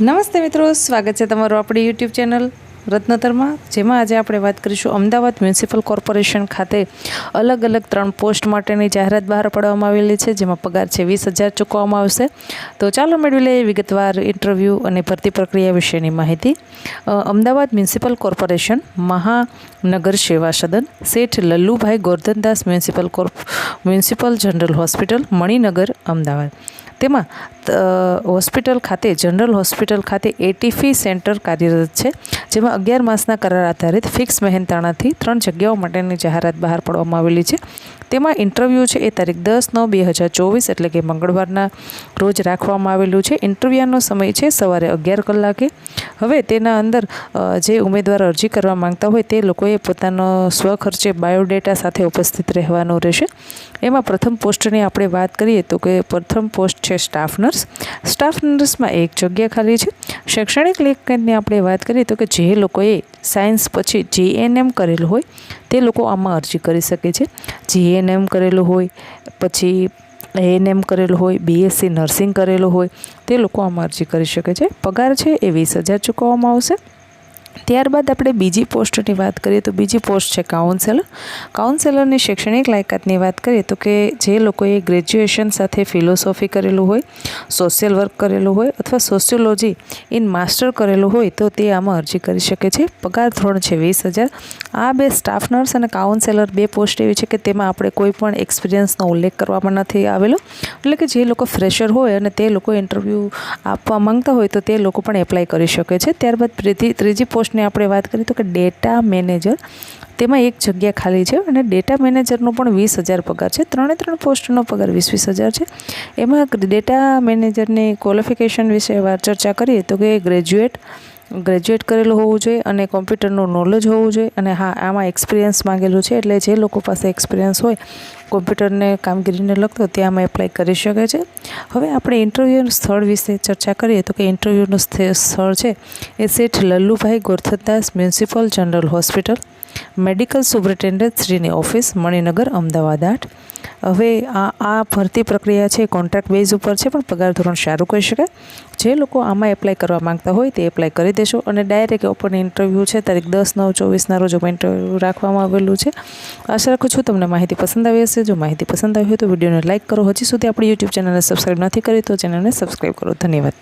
નમસ્તે મિત્રો, સ્વાગત છે તમારું આપણી યુટ્યુબ ચેનલ રત્નતરમાં જેમાં આજે આપણે વાત કરીશું અમદાવાદ મ્યુનિસિપલ કોર્પોરેશન ખાતે અલગ અલગ ત્રણ પોસ્ટ માટેની જાહેરાત બહાર પાડવામાં આવેલી છે, જેમાં પગાર છે વીસ હજાર ચૂકવવામાં આવશે. તો ચાલો મેળવી લઈએ વિગતવાર ઇન્ટરવ્યૂ અને ભરતી પ્રક્રિયા વિશેની માહિતી. અમદાવાદ મ્યુનિસિપલ કોર્પોરેશન મહાનગર સેવા સદન Sheth Lallubhai Gordhandas municipal corp, municipal general hospital Maninagar, Ahmedabad. તેમાં હોસ્પિટલ ખાતે, જનરલ હોસ્પિટલ ખાતે એટીફી સેન્ટર કાર્યરત છે, જેમાં અગિયાર માસના કરાર આધારિત ફિક્સ મહેનતાણાથી ત્રણ જગ્યાઓ માટેની જાહેરાત બહાર પાડવામાં આવેલી છે. તેમાં ઇન્ટરવ્યૂ છે એ તારીખ દસ નવ બે હજાર ચોવીસ, એટલે કે મંગળવારના રોજ રાખવામાં આવેલું છે. ઇન્ટરવ્યૂનો સમય છે સવારે અગિયાર કલાકે. હવે તેના અંદર જે ઉમેદવાર અરજી કરવા માંગતા હોય તે લોકોએ પોતાનો સ્વખર્ચે બાયોડેટા સાથે ઉપસ્થિત રહેવાનું રહેશે. એમાં પ્રથમ પોસ્ટની આપણે વાત કરીએ તો કે પ્રથમ પોસ્ટ છે સ્ટાફ નર્સ સ્ટાફ નર્સમાં એક જગ્યા ખાલી છે. શૈક્ષણિક લેખકની આપણે વાત કરીએ તો કે જે લોકોએ સાયન્સ પછી જીએનએમ કરેલું હોય, તે લોકો આમાં અરજી કરી શકે છે. જીએનએમ કરેલું હોય, પછી એએનએમ કરેલું હોય બીએસસી નર્સિંગ કરેલું હોય, તે લોકો આમાં અરજી કરી શકે છે. પગાર છે એ વીસ હજાર ચૂકવવામાં આવશે. ત્યારબાદ આપણે બીજી પોસ્ટની વાત કરીએ તો બીજી પોસ્ટ છે કાઉન્સેલર કાઉન્સેલરની શૈક્ષણિક લાયકાતની વાત કરીએ તો કે જે લોકોએ ગ્રેજ્યુએશન સાથે ફિલોસોફી કરેલું હોય સોશિયલ વર્ક કરેલું હોય અથવા સોશિયોલોજી ઇન માસ્ટર કરેલું હોય તો તે આમાં અરજી કરી શકે છે. પગાર ધોરણ છે વીસ હજાર. આ બે સ્ટાફ નર્સ અને કાઉન્સેલર બે પોસ્ટ એવી છે કે તેમાં આપણે કોઈ પણ એક્સપિરિયન્સનો ઉલ્લેખ કરવામાં નથી આવેલો. એટલે કે જે લોકો ફ્રેશર હોય અને તે લોકો ઇન્ટરવ્યૂ આપવા માંગતા હોય તો તે લોકો પણ એપ્લાય કરી શકે છે. ત્યારબાદ ત્રીજી ત્રીજી પોસ્ટની આપણે વાત કરીએ તો કે ડેટા મેનેજર તેમાં એક જગ્યા ખાલી છે અને ડેટા મેનેજરનો પણ વીસ હજાર પગાર છે. ત્રણે ત્રણ પોસ્ટનો પગાર વીસ વીસ હજાર છે. એમાં ડેટા મેનેજરની ક્વોલિફિકેશન વિશે વાત ચર્ચા કરીએ તો કે ગ્રેજ્યુએટ ગ્રેજ્યુએટ કરેલું હોવું જોઈએ અને કોમ્પ્યુટરનું નોલેજ હોવું જોઈએ. અને હા, આમાં એક્સપિરિયન્સ માંગેલું છે એટલે જે લોકો પાસે એક્સપિરિયન્સ હોય કોમ્પ્યુટરને કામગીરીને લગતો તે આમાં એપ્લાય કરી શકે છે હવે આપણે ઇન્ટરવ્યૂનું સ્થળ વિશે ચર્ચા કરીએ તો કે ઇન્ટરવ્યૂનું સ્થળ છે એ Sheth Lallubhai Gordhandas municipal general hospital, medical superintendent શ્રીની office, Maninagar, Ahmedabad આઠ. હવે આ આ ભરતી પ્રક્રિયા છે કોન્ટ્રાક્ટ બેઝ ઉપર છે, પણ પગાર ધોરણ સારું કહી શકાય. જે લોકો આમાં એપ્લાય કરવા માંગતા હોય તે એપ્લાય કરી દેશો અને ડાયરેક્ટ ઓપન ઇન્ટરવ્યૂ છે, તારીખ દસ, નવ, ચોવીસના રોજ ઇન્ટરવ્યૂ રાખવામાં આવેલું છે. આશા રાખું છું તમને માહિતી પસંદ આવી હશે. જો માહિતી પસંદ આવી હોય તો વિડીયોને લાઇક કરો. હજી સુધી આપણી યુટ્યુબ ચેનલને સબસ્ક્રાઈબ નથી કરી તો ચેનલને સબસ્ક્રાઈબ કરો. ધન્યવાદ.